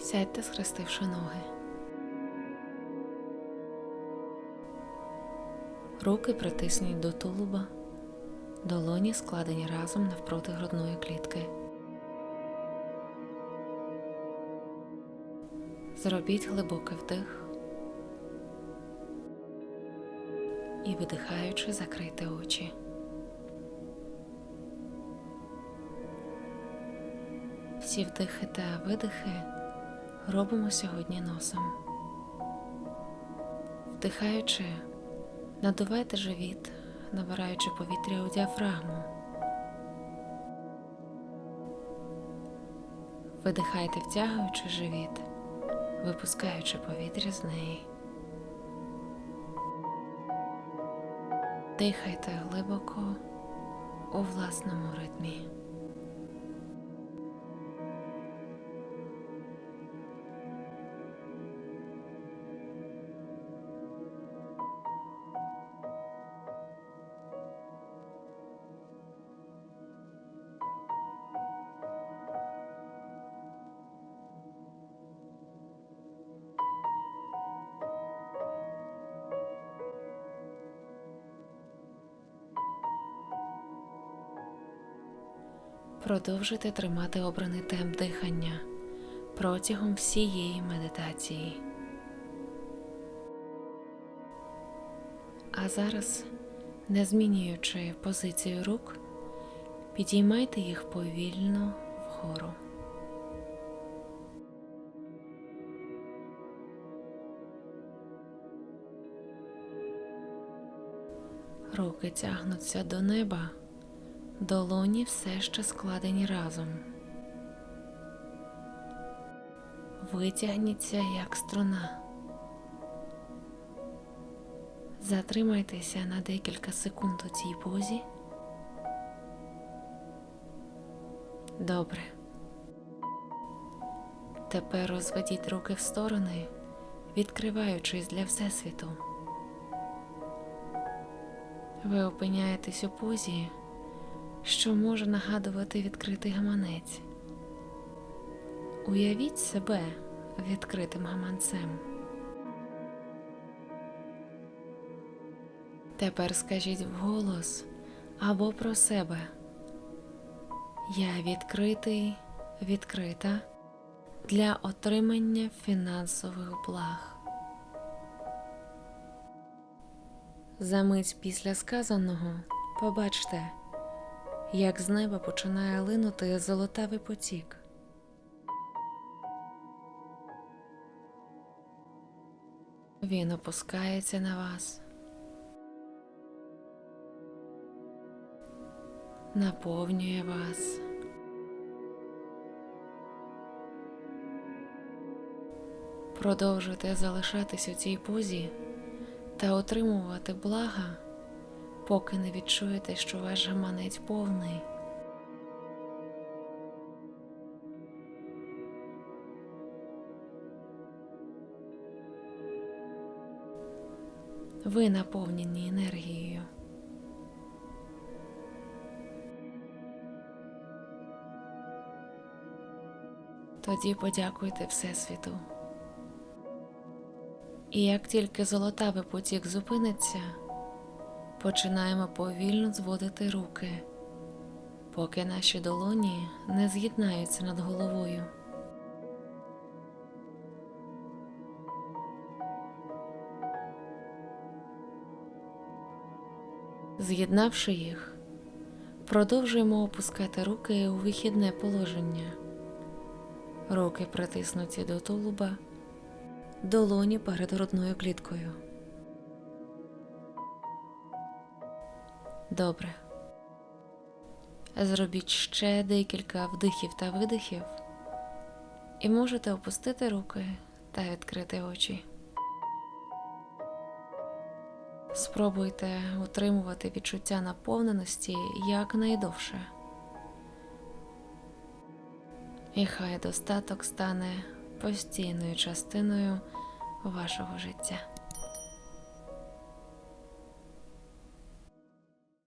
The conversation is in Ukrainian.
Сядьте, схрестивши ноги. Руки притисніть до тулуба, долоні складені разом навпроти грудної клітки. Зробіть глибокий вдих і видихаючи, закрийте очі. Всі вдихи та видихи робимо сьогодні носом. Вдихаючи, надувайте живіт, набираючи повітря у діафрагму. Видихайте, втягуючи живіт, випускаючи повітря з неї. Дихайте глибоко у власному ритмі. Продовжуйте тримати обраний темп дихання протягом всієї медитації. А зараз, не змінюючи позицію рук, підіймайте їх повільно вгору. Руки тягнуться до неба. Долоні все ще складені разом. Витягніться як струна. Затримайтеся на декілька секунд у цій позі. Добре. Тепер розведіть руки в сторони, відкриваючись для Всесвіту. Ви опиняєтесь у позі що може нагадувати відкритий гаманець. Уявіть себе відкритим гаманцем. Тепер скажіть вголос або про себе. Я відкритий, відкрита для отримання фінансових благ. За мить після сказаного побачте як з неба починає линути золотавий потік. Він опускається на вас, наповнює вас. Продовжуйте залишатись у цій позі та отримувати блага поки не відчуєте, що ваш гаманець повний. Ви наповнені енергією. Тоді подякуйте Всесвіту. І як тільки золотавий потік зупиниться, починаємо повільно зводити руки, поки наші долоні не з'єднаються над головою. З'єднавши їх, продовжуємо опускати руки у вихідне положення. Руки притиснуті до тулуба, долоні перед грудною кліткою. Добре. Зробіть ще декілька вдихів та видихів, і можете опустити руки та відкрити очі. Спробуйте утримувати відчуття наповненості якнайдовше. І хай достаток стане постійною частиною вашого життя.